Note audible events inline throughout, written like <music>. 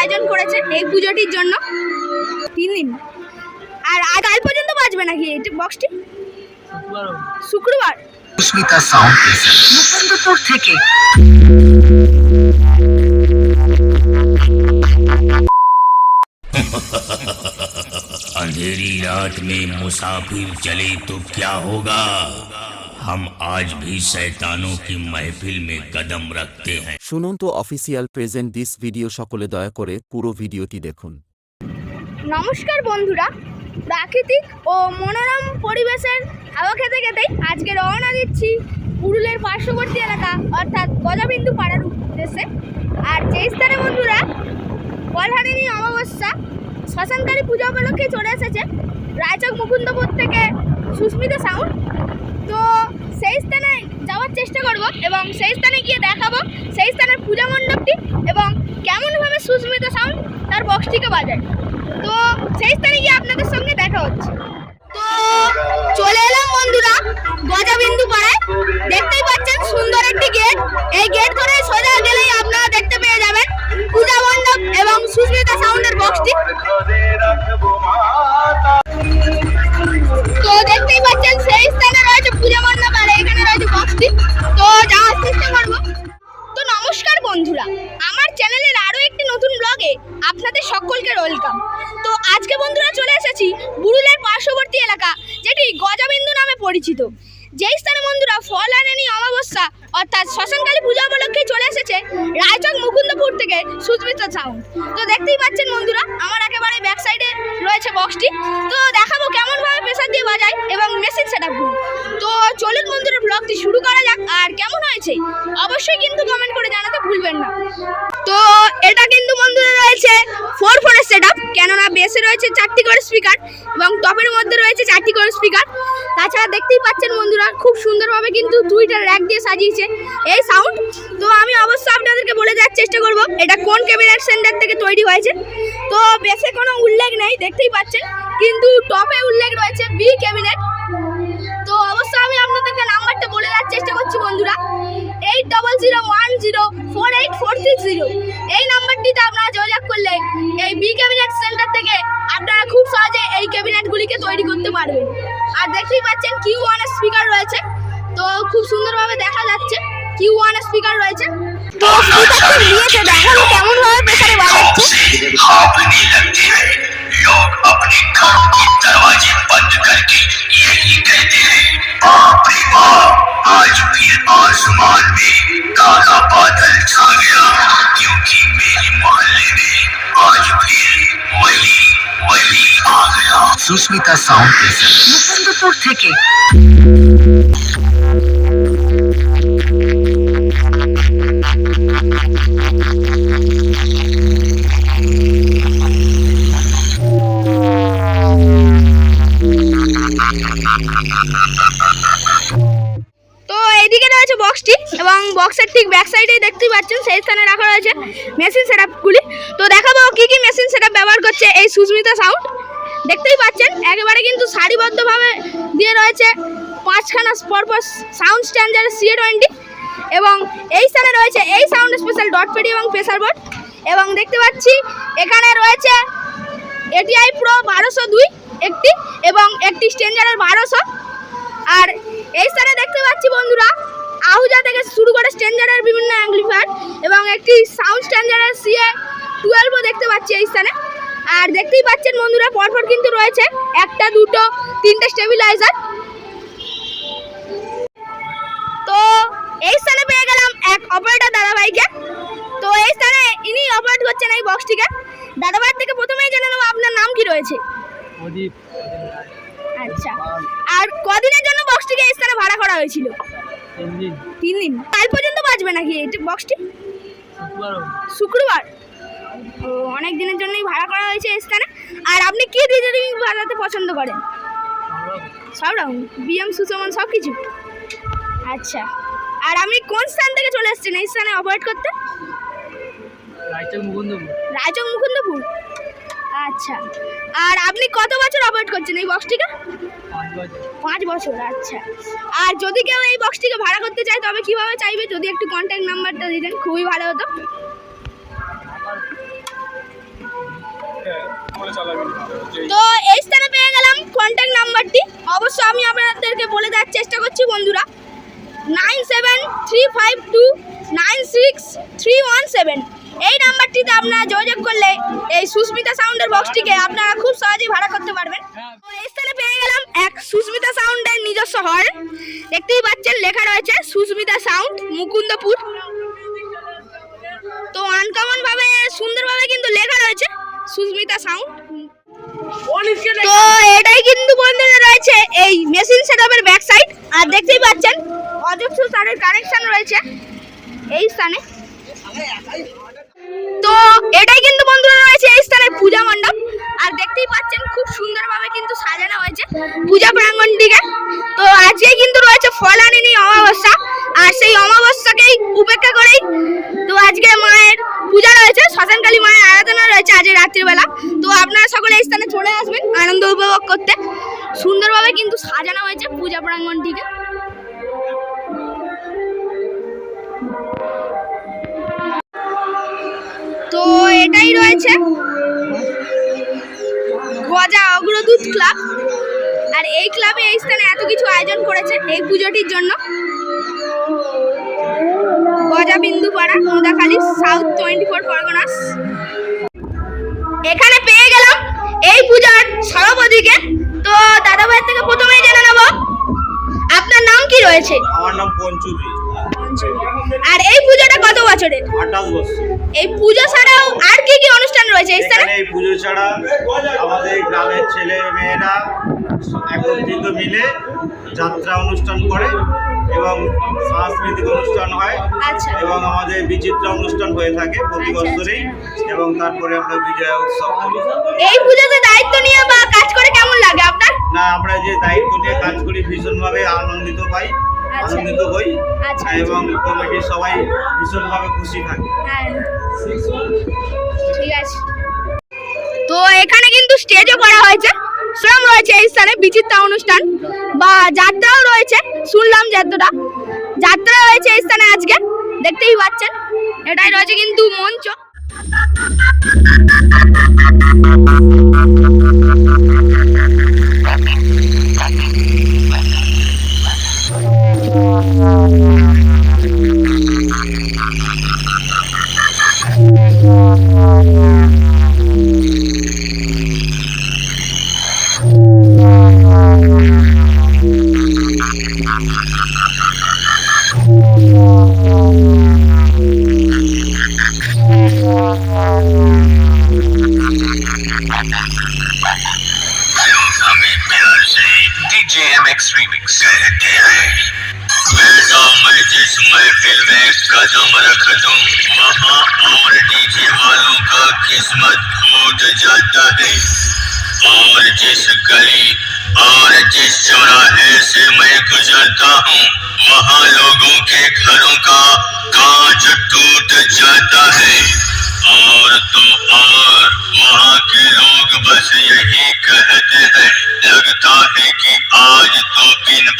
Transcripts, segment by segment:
এত কিছু আয়োজন করেছে এই পুজোটির জন্য তিন দিন আর আর কাল পর্যন্ত বাজবে নাকি এই বক্সটি শুক্রবার সুস্মিতা সাউন্ড প্রেজেন্ট মুকুন্দপুর থেকে <laughs> अंधेरी रात में मुसाफिर चले तो क्या होगा हम आज भी शैतानों की महफिल में कदम रखते हैं শুনুন তো অফিসিয়াল প্রেজেন্ট দিস ভিডিও সকলে দয়া করে পুরো ভিডিওটি দেখুন নমস্কার বন্ধুরা প্রাকৃতিক ও মনোরম পরিবেশের হাওয়া খেতে খেতেই আজকে রওনা দিচ্ছি পুরুলের পার্শ্ববর্তী এলাকা অর্থাৎ গজাবিন্দু পাড়ার উদ্দেশ্যে আর যে স্থানে বন্ধুরা কলহারিনী অমাবস্যা শ্মশানকারী পূজা উপলক্ষে চলে এসেছে রায়চক মুকুন্দপুর থেকে সুস্মিতা সাউন্ড তো সেই স্থানে যাওয়ার চেষ্টা করব এবং সেই স্থানে গিয়ে দেখাবো সেই স্থানের পূজা মণ্ডপটি এবং কেমনভাবে সুস্মিতা সাউন্ড তার বক্সটিকে বাজায়। তো সেই স্থানে গিয়ে আপনাদের সঙ্গে দেখা হচ্ছে। তো চলে এলাম বন্ধুরা গজাবিন্দু পাড়ায় দেখতেই পাচ্ছেন সুন্দর একটি গেট এই গেট ধরে সোজা গেলেই আপনাদের সকলকে ওয়েলকাম। তো আজকে বন্ধুরা চলে এসেছি বুরুলের পার্শ্ববর্তী এলাকা, যেটি গজাবিন্দু নামে পরিচিত। যেই স্থানে বন্ধুরা ফল আনেনি অমাবস্যা, অর্থাৎ শ্মশানকালী পূজা উপলক্ষে চলে এসেছে রায়চক মুকুন্দপুর থেকে সুস্মিতা সাউন্ড তো দেখতেই পাচ্ছেন বন্ধুরা, আমার একেবারে ব্যাক সাইডে রয়েছে বক্সটি তো দেখাবো কেমনভাবে প্রেসার দিয়ে বাজায় এবং মেশিন সেট তো চলুন বন্ধুরা ব্লগটি শুরু করা যাক, আর কেমন হয়েছে? অবশ্যই কিন্তু কমেন্ট করে জানাতে ভুলবেন না। তো এটা কিন্তু বন্ধুরা রয়েছে ফোর ফোরের সেট আপ কেননা বেসে রয়েছে চারটি করে স্পিকার এবং টপের মধ্যে রয়েছে চারটি করে স্পিকার তাছাড়া দেখতেই পাচ্ছেন বন্ধুরা, খুব সুন্দরভাবে কিন্তু দুইটা র্যাক দিয়ে সাজিয়েছে এই সাউন্ড তো আমি অবশ্যই আপনাদেরকে বলে দেওয়ার চেষ্টা করব, এটা কোন ক্যাবিনেট সেন্টার থেকে তৈরি হয়েছে। তো বেসে কোনো উল্লেখ নেই, দেখতেই পাচ্ছেন, কিন্তু টপে উল্লেখ রয়েছে বি ক্যাবিনেট তো অবশ্যই আমি আপনাদেরকে নাম্বারটা বলে দেওয়ার চেষ্টা করছি বন্ধুরা। double zero one zero four eight four six zero এই নাম্বারটিতে আপনারা যোগাযোগ করলে এই বি ক্যাবিনেট সেন্টার থেকে আপনারা খুব সহজে এই ক্যাবিনেটগুলিকে তৈরি করতে পারবেন আর দেখতেই পাচ্ছেন কিউ ওয়ানের স্পিকার রয়েছে তো খুব সুন্দরভাবে দেখা যাচ্ছে কিউ ওয়ানের স্পিকার রয়েছে তো স্পিকারটি দিয়েছে দেখানো কেমনভাবে প্রেসারে বাজাচ্ছে हापने लगते हैं लोग अपने घर के दरवाजे बंद करके यही कहते हैं बाप रे बाप आज फिर आसमान में काला बादल छा गया क्योंकि मेरे मोहल्ले में आज फिर वही वही आ गया सुष्मिता साउंड प्रेजेंट। मुकुंदपुर থেকে। বক্সের ঠিক ব্যাক সাইডেই দেখতেই পাচ্ছেন, সেই স্থানে রাখা রয়েছে মেশিন সেটআপগুলি তো দেখাবো কি কি মেশিন সেটআপ ব্যবহার করছে এই সুস্মিতা সাউন্ড দেখতেই পাচ্ছেন, একেবারে কিন্তু সারিবদ্ধভাবে দিয়ে রয়েছে পাঁচখানা পরপর সাউন্ড স্ট্যান্ডার সিএ টোয়েন্টি এবং এই স্থানে রয়েছে এই সাউন্ড স্পেশাল ডট পেডি এবং প্রেসার বোর্ড এবং দেখতে পাচ্ছি, এখানে রয়েছে এটিআই প্রো বারোশো দুই একটি এবং একটি স্ট্যান্ডারের বারোশো। আর এই স্থানে দেখতে পাচ্ছি বন্ধুরা আহুজা থেকে শুরু করে স্ট্যান্ডার্ডের বিভিন্ন অ্যাম্পলিফায়ার এবং একটি সাউন্ড স্ট্যান্ডার্ডের সিএ টুয়েলভও দেখতে পাচ্ছি এই স্থানে। আর দেখতেই পাচ্ছেন বন্ধুরা পরপর কিন্তু রয়েছে একটা দুটো তিনটে স্টেবিলাইজার তো এই স্থানে পেয়ে গেলাম এক অপারেটর দাদাভাইকে। তো এই স্থানে ইনি অপারেট করছেন এই বক্সটিকে দাদাভাইয়ের থেকে প্রথমেই জেনে নেব আপনার নাম কি রয়েছে। আচ্ছা। আর কদিনের জন্য বক্সটিকে এই স্থানে ভাড়া করা হয়েছিল? তিন দিন কাল পর্যন্ত বাজবে নাকি এই বক্সটি শুক্রবার ও অনেক দিনের জন্যই ভাড়া করা হয়েছে স্থানে। আর আপনি কি ডিজেলিং বাজাতে পছন্দ করেন? সব রকম। বিএম সুসমন সব কিছু আচ্ছা। আর আপনি কোন স্থান থেকে চলে এসেছেন এই স্থানে অপারেট করতে? রায়চক মুকুন্দপুর। রায়চক মুকুন্দপুর? আচ্ছা। আর আপনি কত বছর অপারেট করছেন এই বক্সটিকে পাঁচ বছর আচ্ছা। আর যদি কেউ এই বক্সটিকে ভাড়া করতে চায়, তবে কীভাবে চাইবে? যদি একটু কন্ট্যাক্ট নাম্বারটা দিতেন, খুবই ভালো হতো। তো এই স্থানে পেয়ে গেলাম কন্ট্যাক্ট নাম্বারটি অবশ্য আমি আপনাদেরকে বলে দেওয়ার চেষ্টা করছি, বন্ধুরা। Nine seven three five two nine six three one seven. এই নাম্বারটিতে আপনারা যোগাযোগ করলে এই সুস্মিতা সাউন্ডের বক্সটিকে আপনারা খুব সহজেই ভাড়া করতে পারবেন তো এই স্থানে পেয়ে গেলাম এক সুস্মিতা সাউন্ডের নিজস্ব হর্ন দেখতেই পাচ্ছেন, লেখা রয়েছে সুস্মিতা সাউন্ড, মুকুন্দপুর। তো আনকমন ভাবে সুন্দরভাবে কিন্তু লেখা রয়েছে সুস্মিতা সাউন্ড। তো এটাই কিন্তু বন্ধুরা রয়েছে এই মেশিন সেটআপের ব্যাক সাইড আর দেখতেই পাচ্ছেন অজস্র তারের কানেকশন রয়েছে এই স্থানে। তো এটাই কিন্তু বন্ধুরা রয়েছে এই স্থানে পূজা মণ্ডপ। আর দেখতেই পাচ্ছেন খুব সুন্দরভাবে কিন্তু সাজানো হয়েছে পূজা প্রাঙ্গণটিকে তো আজকে কিন্তু রয়েছে ফলানিনি অমাবস্যা। আর সেই অমাবস্যাকেই উপেক্ষা করেই তো আজকে মায়ের পূজা রয়েছে শ্মশানকালী মায়ের আরাধনা রয়েছে আজ রাত্রিবেলা। তো আপনারা সকলে এই স্থানে চলে আসবেন আনন্দ উপভোগ করতে। সুন্দরভাবে কিন্তু সাজানো হয়েছে পূজা প্রাঙ্গণটিকে তো এটাই রয়েছে। গজা অগ্রদূত ক্লাব। আর এই ক্লাবে এই স্থানে এত কিছু আয়োজন করেছে এই পুজোটির জন্য। গজাবিন্দু পাড়া Modakhali south twenty four Parganas. এখানে পেয়ে গেলাম এই পূজার সভাপতিকে তো দাদা ভাইয়ের থেকে প্রথমেই জেনে নেব। আপনার নাম কি রয়েছে? আমার নাম পঞ্চুবি আর এই পূজাটা কত বছরের? আঠাশ বছর। এই পুজো ছাড়াও আর কি কি অনুষ্ঠান রয়েছে এই স্থানে? এই পুজো ছাড়া আমাদের গ্রামের ছেলে মেয়েরা একত্রিত মিলে যাত্রা অনুষ্ঠান করে এবং সাংস্কৃতিক অনুষ্ঠান হয় আচ্ছা। এবং আমাদের বিচিত্রা অনুষ্ঠান হয়ে থাকে প্রতি আচ্ছা, বছরেই এবং তারপরে আমরা বিজয়া উৎসব করি। এই পুজোতে দায়িত্ব নিয়ে বা কাজ করে কেমন লাগে আপনার? না আমরা যে দায়িত্ব নিয়ে কাজ করি ভীষণভাবে আনন্দিত পাই। আচ্ছা। আনন্দিত হই আচ্ছা, এবং কমিটির সবাই ভীষণভাবে খুশি থাকে। হ্যাঁ। ঠিক আছে। তো এখানে কিন্তু স্টেজও করা হয়েছে। শ্রম রয়েছে এই স্থানে বিচিত্রা অনুষ্ঠান বা যাত্রাও রয়েছে শুনলাম যাত্রাটা। যাত্রা রয়েছে এই স্থানে আজকে দেখতেই পাচ্ছেন। এটাই রয়েছে কিন্তু মঞ্চ। हमें एमएक्स रिमिक्स कहते हैं मैं जिस महफिल में कदम रख दूँ वहाँ और डीजे वालों का किस्मत फूट जाता है और जिस गली और जिस चौराहे से मैं गुजरता हूँ वहाँ लोगों के घरों का कांच टूट जाता है और तो और वहाँ के लोग बस यही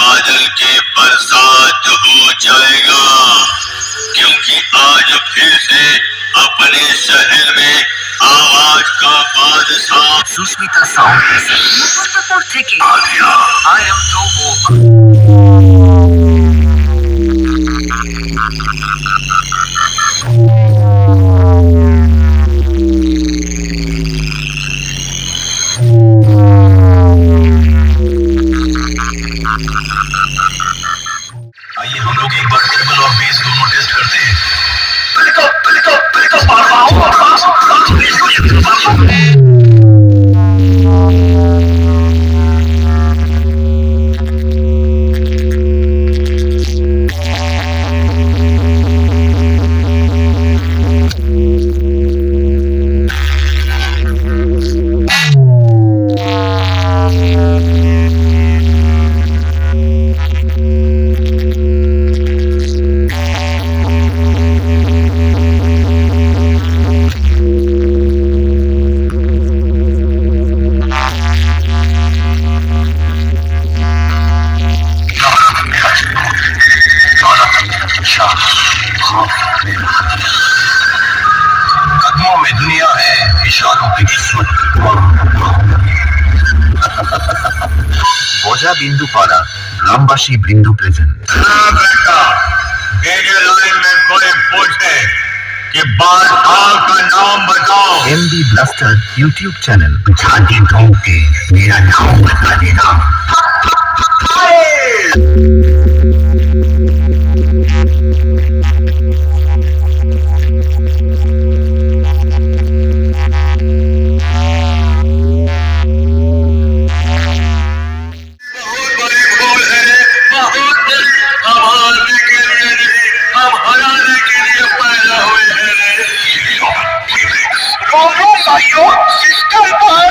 बादल के बरसात हो जाएगा। क्योंकि आज फिर से अपने शहर में आवाज़ का बादशाह Sushmita sound Muzaffarpur I am कदमों में दुनिया है इशारों की किस्मत। বোঝা বিন্দু পাড়া গ্রামবাসী বিন্দু প্রেজেন্ট করে বোঝে कि बाल का नाम बताओ। M B blaster YouTube channel छाती ठोंके मेरा नाम बता देना। आप हराने के लिए पैदा हुए हैं दोनों भाइयों सिस्टर बाहर